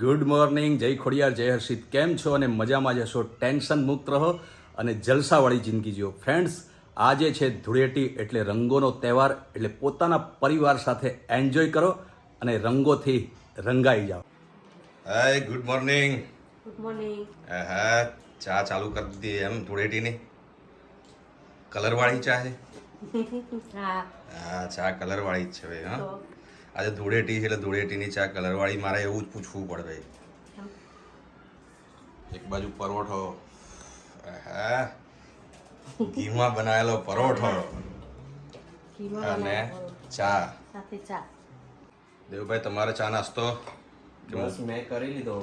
Good morning જય ખોડિયાર જય હર્ષિત. કેમ છો અને મજામાં જ હશો? ટેન્શન મુક્ત રહો અને જલસાવાળી જિંદગી જીવો. ફ્રેન્ડ્સ આજે છે ધૂળેટી એટલે રંગોનો તહેવાર એટલે પોતાના પરિવાર સાથે એન્જોય કરો અને રંગોથી રંગાઈ જાઓ. Hi good morning. Good morning. હા ચા ચાલુ કરી દીધી એમ ધૂળેટીની. કલરવાળી ચા છે? હા. હા ચા કલરવાળી જ છે ભાઈ હા. આજે ધૂળેટી છે એટલે ધૂળેટીની ચા કલરવાળી મારે એવું જ પૂછવું પડે ભાઈ. એક બાજુ પરોઠો. હા ઘીમાં બનાવેલો પરોઠો. અને ચા. દેવભાઈ તમારે ચા નાસ્તો બસ મેં કરી લીધો.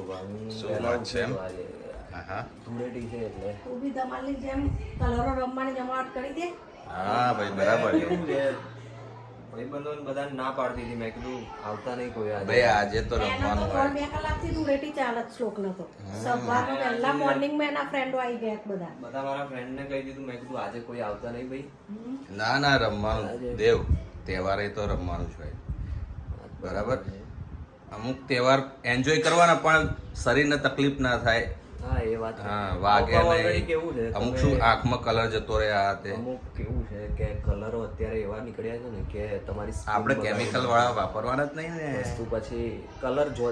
શું છે એમ? હા હા ધૂળેટી છે એટલે. તું બી જેમ કલરો રમવાની જમાવટ કરી દે. હા ભાઈ બરાબર ભાઈબંધોને બધાને ના પાડતી હતી. મેં કીધું આવતા નહીં કોઈ આજે. ભાઈ આજે તો રમવાનું હોય. બે કલાકથી ધૂળેટી ચાલે જ શ્લોક નતો સવારનો વહેલા મોર્નિંગમાં એના ફ્રેન્ડો આવી ગયા બધા. બધા મારા ફ્રેન્ડને કહી દીધું. મેં કીધું આજે કોઈ આવતા નહીં ભાઈ. ના ના રમવાનું. દેવ તહેવારે તો રમવાનું જ હોય. બરાબર? અમુક તહેવાર એન્જોય કરવાના પણ શરીરને તકલીફ ના થાય. હા એ વાત હા વાઘ અમુક કેવું છે અમુક શું આંખમાં કલર જતો રહે આ તે. અમુક કેવું છે કે કલરો અત્યારે એવા નીકળ્યા છે ને કે તમારી આપણે કેમિકલ વાળા વાપરવાના જ નહીં ને. વસ્તુ પછી કલર જો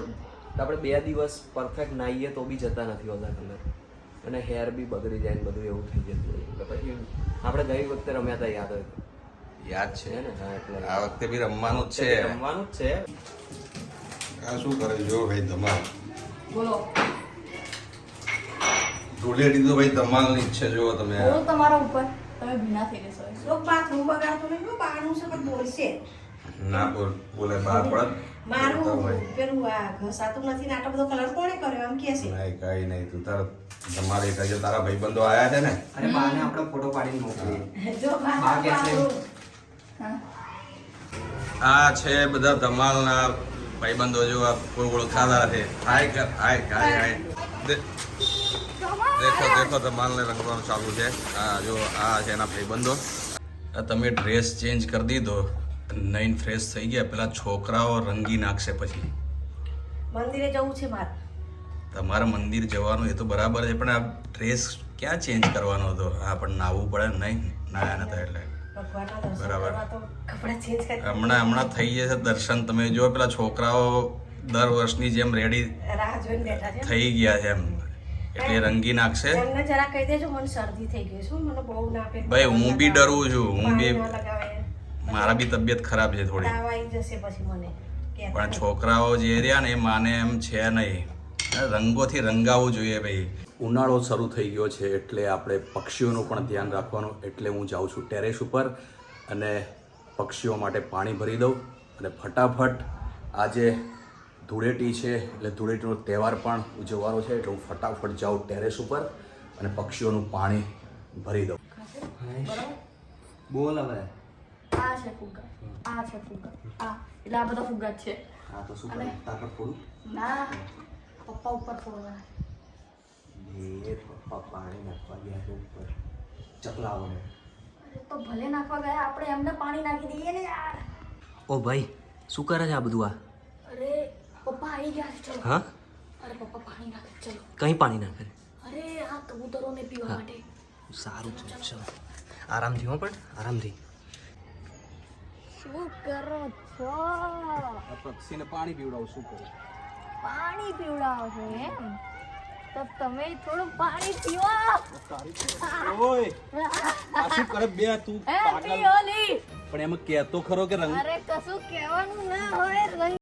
આપણે બે દિવસ પરફેક્ટ નાહીએ તો બી જતા નથી હોતા કલર અને હેર બી બગડી જાય ને બધું એવું થઈ જતું હોય. એટલે પછી આપણે ગઈ વખતે રમ્યા હતા યાદ હોય યાદ છે. છે ને? હા એટલે આ વખતે બી રમવાનું જ છે. રમવાનું જ છે. આ શું કરે જો ભાઈ તમારે બોલો. ધૂળેટી તો ભાઈ ધમાલની જ છે જુઓ તમે. હું તમારા ઉપર તમે ભીના થઈ જશો. શ્લોક બાથરૂમ બગાડતો નહીં બહારનું છે પણ બોલશે. ના બોલ બોલે બહાર પડત મારું પેલું આ ઘસાતું નથી ને આટલો બધો કલર કોણે કર્યો એમ કે છે. નહીં કઈ નહીં તું તાર તમારે કઈ તારા ભાઈબંધો આયા છે ને? અરે બાને આપણે ફોટો પાડીને મોકલીએ. જો બા કે છે? આ છે બધા ધમાલના ભાઈબંધો જો આ કોઈ ઓળખાતા છે હાય કર હાય હાય. હાય. દે- દેખો દેખો ધમાલને રંગવાનું ચાલુ છે. આ જો આ છે એના ભાઈબંધો. આ તમે ડ્રેસ ચેન્જ કરી દીધો નઈન ફ્રેશ થઈ ગયા. પેલા છોકરાઓ રંગી નાખશે પછી. મંદિરે જવું છે મારે. તમારે મંદિર જવાનું એ તો બરાબર છે પણ આ ડ્રેસ ક્યાં ચેન્જ કરવાનો હતો? આ પણ નાવું પડે નહીં નાયા નતા એટલે. બરાબર. હમણાં હમણાં થઈ જશે દર્શન. તમે જો પેલા છોકરાઓ દર વર્ષની જેમ રેડી થઈ ગયા છે એમ. એટલે રંગી નાખશે એમને જરા કહી દેજો મને શરદી થઈ ગઈ છે મને બહુ ના પેટ ભાઈ હું બી ડરું છું હું બી મારા બી તબિયત ખરાબ છે થોડી. તાવ આવી જશે પછી મને. પણ છોકરાઓ જે રહ્યા ને એ માને એમ છે નહીં. રંગોથી રંગાવવું જોઈએ ભાઈ. ઉનાળો શરૂ થઈ ગયો છે એટલે આપણે પક્ષીઓનું પણ ધ્યાન રાખવાનું એટલે હું જાઉં છું ટેરેસ ઉપર અને પક્ષીઓ માટે પાણી ભરી દઉં અને ફટાફટ આજે ધૂળેટી છે એટલે ધૂળેટીનો તહેવાર પણ ઉજવવાનો છે. એટલે હું ફટાફટ જાઉં ટેરેસ ઉપર અને પક્ષીઓનું પાણી ભરી દઉં. બોલ હવે. આ છે ફુગ્ગા. આ છે ફુગ્ગા. આ. એટલે આ બધા ફુગ્ગા છે. હા તો શું કરે? તાકર થોડું ના પપ્પા ઉપર ફોડવા એ પપ્પા પાણી નાખવા ગયા છે ઉપર. ચકલાઓને તો ભલે નાખવા ગયા આપણે એમને પાણી નાખી દઈએ ને યાર. ઓ ભાઈ શું કરે છે આ બધું આ? પપ્પા આવી ગયા છે ચલો. હા? અરે પપ્પા પાણી નાખે ચલો. કઈ પાણી નાખે અરે આ કબૂતરોને પીવા માટે. સારું છે ચલો આરામથી હો પણ? આરામથી શું કરો છો? પક્ષીને પાણી પીવડાવું શું કરું? પાણી પીવડાવો છો એમ? તો તમે થોડું પાણી પીવો. ઓય! આ શું કરે? બે તું એ પણ એમાં કહેતો ખરો કે રંગ અરે કશું કહેવાનું ના હોય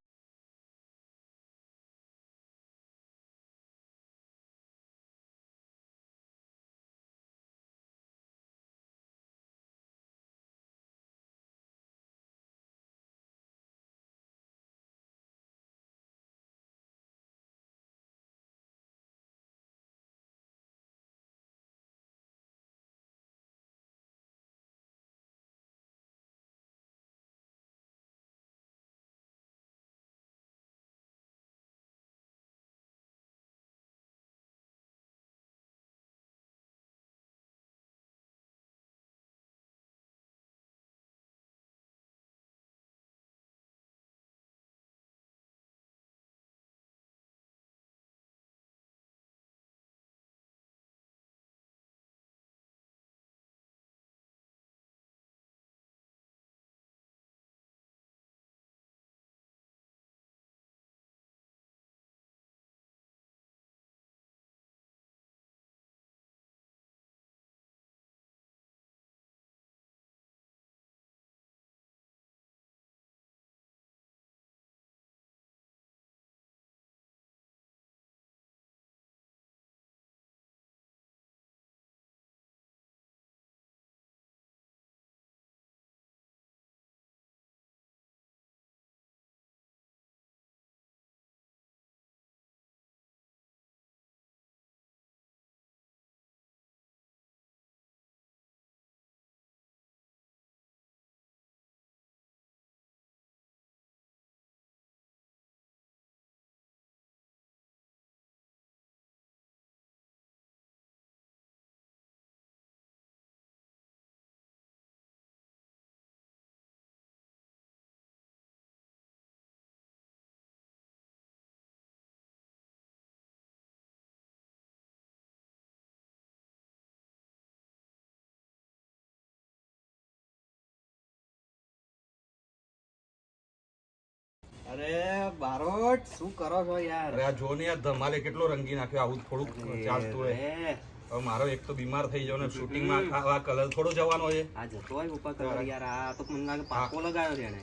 અરે બારોટ શું કરો છો યાર? અરે આ જો ને યાર ધમાલે કેટલો રંગી નાખ્યો આવું થોડુંક ચાલતું હોય. હવે મારો એક તો બીમાર થઈ જાવ ને શૂટિંગમાં આ કલર થોડો જવાનો છે. આ જતો હોય ઉપર કલર યાર આ તો મને લાગે પાકો લગાવ્યો છે એને.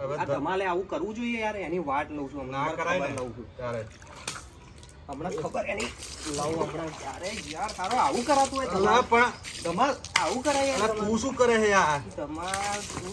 હવે આ ધમાલે આવું કરવું જોઈએ યાર એની વાટ લઉં છું ના કરાય ને. લઉં છું. ત્યારે. હમણાં ખબર એની લઉં હમણાં. અરે યાર તારો આવું કરાતું હોય ધમાલ. પણ ધમાલ આવું કરાય યાર તું શું કરે છે યાર? ધમાલ તું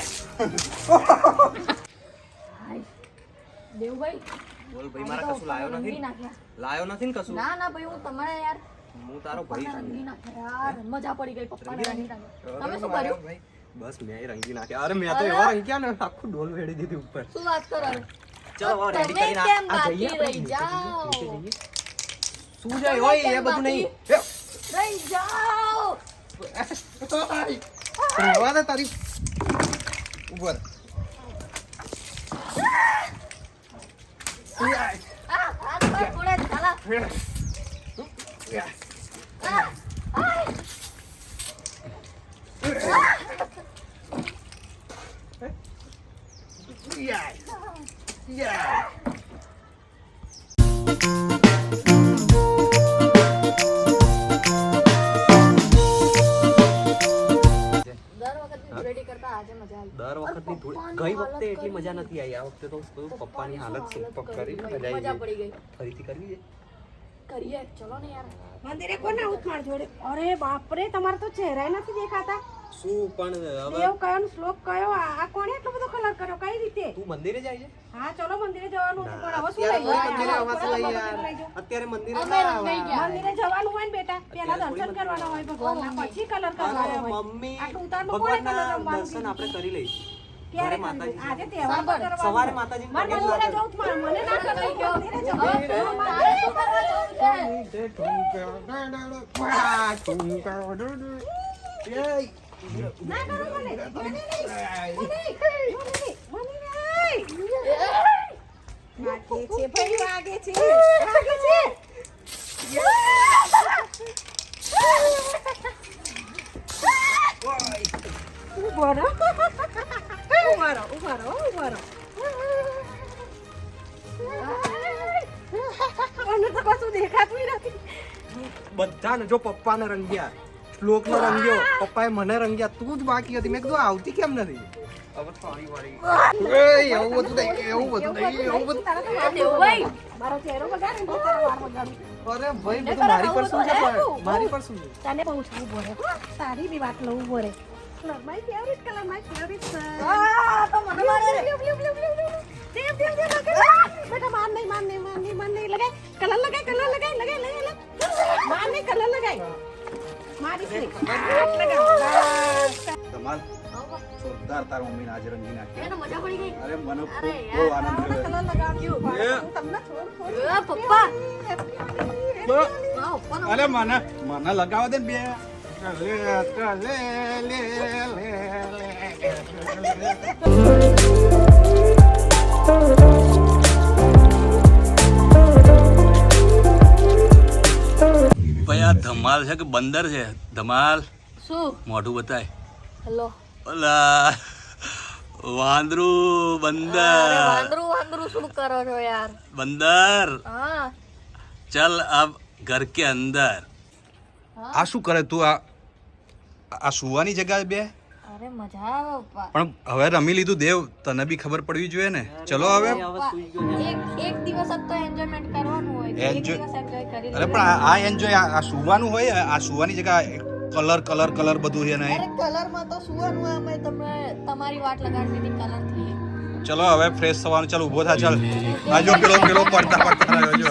દેવભાઈ બોલ ભાઈ મારા કશું લાયો નથી લાયો નથી ને કશું ના ના ભાઈ હું તમારે યાર હું તારો ભાઈ છું યાર મજા પડી ગઈ પપ્પાને રંગી નાખ્યા તમે શું કર્યું બસ મેં રંગી નાખ્યા અરે મેં તો એવા રંગ્યા ને આખું ડોલ વેડી દીધી ઉપર શું વાત કરો ચલો હવે ready કરીને આ- કેમ આ બાકી જઈએ રહી જાઓ શું જાય હોય એ બધું નહીં રહી જાઓ રહેવા દે તારી ઊભો રહે. આ હાથ પર પડે ચાલા આ, આય. દર દર વખતની થોડી ગઈ વખતે એટલી મજા નથી આવી આ વખતે તો પપ્પાની હાલત સુપર કરી મજા આવી ગઈ. પડી ગઈ. ફરીથી કરવી છે? કરીએ ચલો ને યાર. મંદિરે કોને આવું જોડે? અરે બાપરે તમારે તો ચહેરા નથી દેખાતા. શું પણ હવે દેવ કયો શ્લોક કયો? આ કોણે એટલો બધો કલર કર્યો? કઈ રીતે? તું મંદિરે જાય છે? હા ચલો મંદિરે જવાનું હતું, પણ હવે શું અત્યારે લઈ કોઈ જાય મંદિરે આવો, મંદિરે ગયા જવાનું હોય ને બેટા પેલા દર્શન કરવાના હોય ભગવાનના પછી કલર કરવાનો હોય. મમ્મી આટલું ઉતારનું કોણે કલર ભગવાનના રમવાનું દર્શન આપણે કરી લઈશું. ક્યારે માતાજી આજે તહેવાર સાંભળ, સવારે માતાજીને મારે પગે મંદિરે લાગે. જવું જ મારે. મને ના કરવું, ગયો. મંદિરે જવું. તું તારે શું કરવા જવું છે ના કરો મને. મને નહીં. મને નહીં. મને નહીં. વાગે છે ભાઈ વાગે છે વાગે છે ઊભો રહો ઊભો રહો ઊભો રહો ઊભો રહો મને તો કશું દેખાતું નથી બધાને જો પપ્પાને રંગ્યા શ્લોકને રંગ્યો. પપ્પાએ મને રંગ્યા તું જ બાકી હતી. મેં કીધું આવતી કેમ નથી? ને ને કલર લગાય. કલર લગાય કલર લગાય લગાય માર નહીં કલર લગાય. ધમાલ જોરદાર તાર મમ્મીને આજે રંગી નાખી એને મજા પડી ગઈ. અરે મને બહુ આનંદ થયો. પપ્પા અરે મને મને લગાવો દે બે. લે, લે, લે, લે, લે. ધમાલ છે કે બંદર છે? ધમાલ. શું? મોઢું બતાય. હેલો. ઓલા વાંદરું બંદર. વાંદરું વાંદરું શું કરો છો યાર? બંદર. હા. ચલ અબ ઘર કે અંદર. આ શું કરે તું? આ આ સુવાની જગ્યા બે? અરે મજા આવે પપ્પા. પણ હવે રમી લીધું દેવ તને બી ખબર પડવી જોઈએ ને. ચલો હવે. એક એક દિવસ તો એન્જોયમેન્ટ કરવાનું હોય એક દિવસ એન્જોય કરી અરે પણ આ- આ એન્જોય આ સુવાનું હોય આ સુવાની જગ્યા કલર કલર કલર બધું છે અરે નહીં કલરમાં તો સુવાનું અમે તમને તમારી વાટ લગાડી દીધી કલરથી. ચલો હવે ફ્રેશ થવાનું ચાલ ઊભો થા ચાલ. આજો જો પેલો પેલો પડતા પડતા રહ્યો જો.